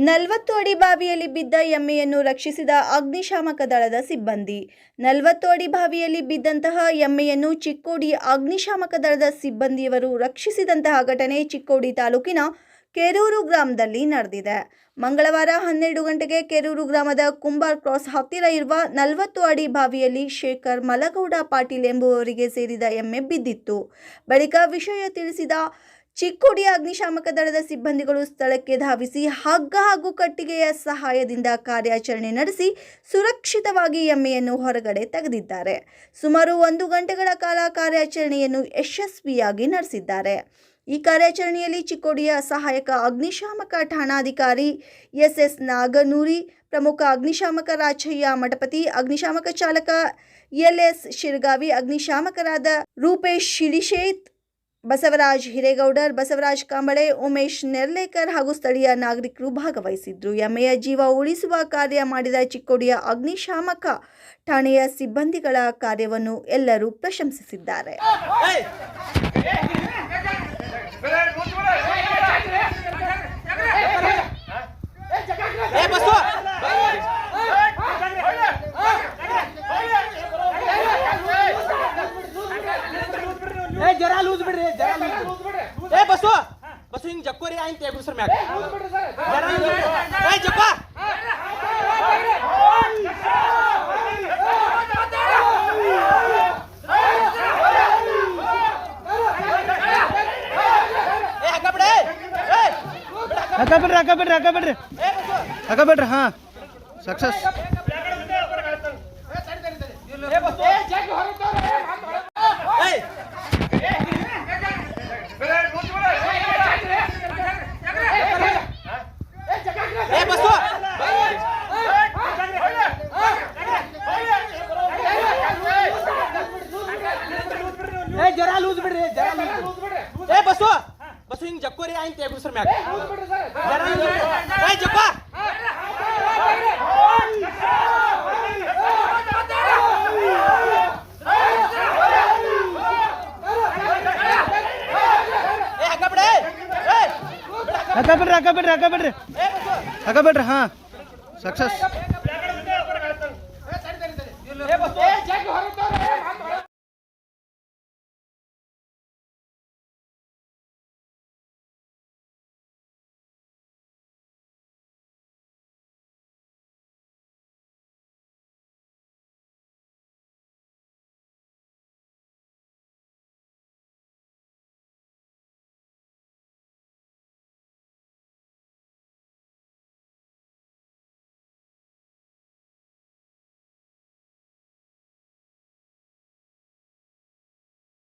ನಲವತ್ತು ಅಡಿ ಬಾವಿಯಲ್ಲಿ ಬಿದ್ದ ಎಮ್ಮೆಯನ್ನು ರಕ್ಷಿಸಿದ ಅಗ್ನಿಶಾಮಕ ದಳದ ಸಿಬ್ಬಂದಿ. ನಲವತ್ತು ಅಡಿ ಬಾವಿಯಲ್ಲಿ ಬಿದ್ದಂತಹ ಎಮ್ಮೆಯನ್ನು ಚಿಕ್ಕೋಡಿ ಅಗ್ನಿಶಾಮಕ ದಳದ ಸಿಬ್ಬಂದಿಯವರು ರಕ್ಷಿಸಿದಂತಹ ಘಟನೆ ಚಿಕ್ಕೋಡಿ ತಾಲೂಕಿನ ಕೆರೂರು ಗ್ರಾಮದಲ್ಲಿ ನಡೆದಿದೆ. ಮಂಗಳವಾರ ಹನ್ನೆರಡು ಗಂಟೆಗೆ ಕೆರೂರು ಗ್ರಾಮದ ಕುಂಬಾರ್ ಕ್ರಾಸ್ ಹತ್ತಿರ ಇರುವ ನಲವತ್ತು ಅಡಿ ಬಾವಿಯಲ್ಲಿ ಶೇಖರ್ ಮಲಗೌಡ ಪಾಟೀಲ್ ಎಂಬುವವರಿಗೆ ಸೇರಿದ ಎಮ್ಮೆ ಬಿದ್ದಿತ್ತು. ಬಳಿಕ ವಿಷಯ ತಿಳಿಸಿದ ಚಿಕ್ಕೋಡಿ ಅಗ್ನಿಶಾಮಕ ದಳದ ಸಿಬ್ಬಂದಿಗಳು ಸ್ಥಳಕ್ಕೆ ಧಾವಿಸಿ ಹಗ್ಗ ಹಾಗೂ ಕಟ್ಟಿಗೆಯ ಸಹಾಯದಿಂದ ಕಾರ್ಯಾಚರಣೆ ನಡೆಸಿ ಸುರಕ್ಷಿತವಾಗಿ ಎಮ್ಮೆಯನ್ನು ಹೊರಗಡೆ ತೆಗೆದಿದ್ದಾರೆ. ಸುಮಾರು ಒಂದು ಗಂಟೆಗಳ ಕಾಲ ಕಾರ್ಯಾಚರಣೆಯನ್ನು ಯಶಸ್ವಿಯಾಗಿ ನಡೆಸಿದ್ದಾರೆ. ಈ ಕಾರ್ಯಾಚರಣೆಯಲ್ಲಿ ಚಿಕ್ಕೋಡಿಯ ಸಹಾಯಕ ಅಗ್ನಿಶಾಮಕ ಠಾಣಾಧಿಕಾರಿ ಎಸ್ ಎಸ್ ನಾಗನೂರಿ, ಪ್ರಮುಖ ಅಗ್ನಿಶಾಮಕ ರಾಜಯ್ಯ ಮಠಪತಿ, ಅಗ್ನಿಶಾಮಕ ಚಾಲಕ ಎಲ್ ಎಸ್ ಶಿರ್ಗಾವಿ, ಅಗ್ನಿಶಾಮಕರಾದ ರೂಪೇಶ್ ಶಿಲಿಶೇತ್ ಬಸವರಾಜ್ ಹಿರೇಗೌಡರ್, ಬಸವರಾಜ್ ಕಾಂಬಳೆ, ಉಮೇಶ್ ನೆರ್ಲೇಕರ್ ಹಾಗೂ ಸ್ಥಳೀಯ ನಾಗರಿಕರು ಭಾಗವಹಿಸಿದ್ರು. ಎಮ್ಮೆಯ ಜೀವ ಉಳಿಸುವ ಕಾರ್ಯ ಮಾಡಿದ ಚಿಕ್ಕೋಡಿಯ ಅಗ್ನಿಶಾಮಕ ಠಾಣೆಯ ಸಿಬ್ಬಂದಿಗಳ ಕಾರ್ಯವನ್ನು ಎಲ್ಲರೂ ಪ್ರಶಂಸಿಸಿದ್ದಾರೆ. ಜರ ಲೂಸ್ ಬಿಡ್ರಿ ಜರ ಲೂಸ್ ಏ ಬಸ್ಸು ಬಸ್ಸು ಹಿಂಗ್ ಜಕ್ಕೋರಿ ಆಯ್ತು ತೆಗುರು ಸರ್ ಮ್ಯಾಗ ಜರ ಲೂಸ್ ಬಿಡ್ರಿ. ಏ ಜಪ್ಪ ಏ ಹಗ್ಗ ಬಿಡೆ ಏ ಹಾಕ ಬಿಡ್ರಿ ಹಾಕ ಬಿಡ್ರಿ ಹಾಕ ಬಿಡ್ರಿ ಹಾಕ ಬಿಡ್ರಿ ಹಾ ಸಕ್ಸಸ್ ಏ ಬಸ್ಸು ಏ ಜಗ್ ಏಯ್ ಬಿಡ್ರಿ ಹಾಕ ಬಿಡ್ರಿ ಹಾಕ ಬಿಡ್ರಿ ಏ ಬಸ್ಸು ಹಾಕ ಬಿಡ್ರಿ ಹಾ ಸಕ್ಸಸ್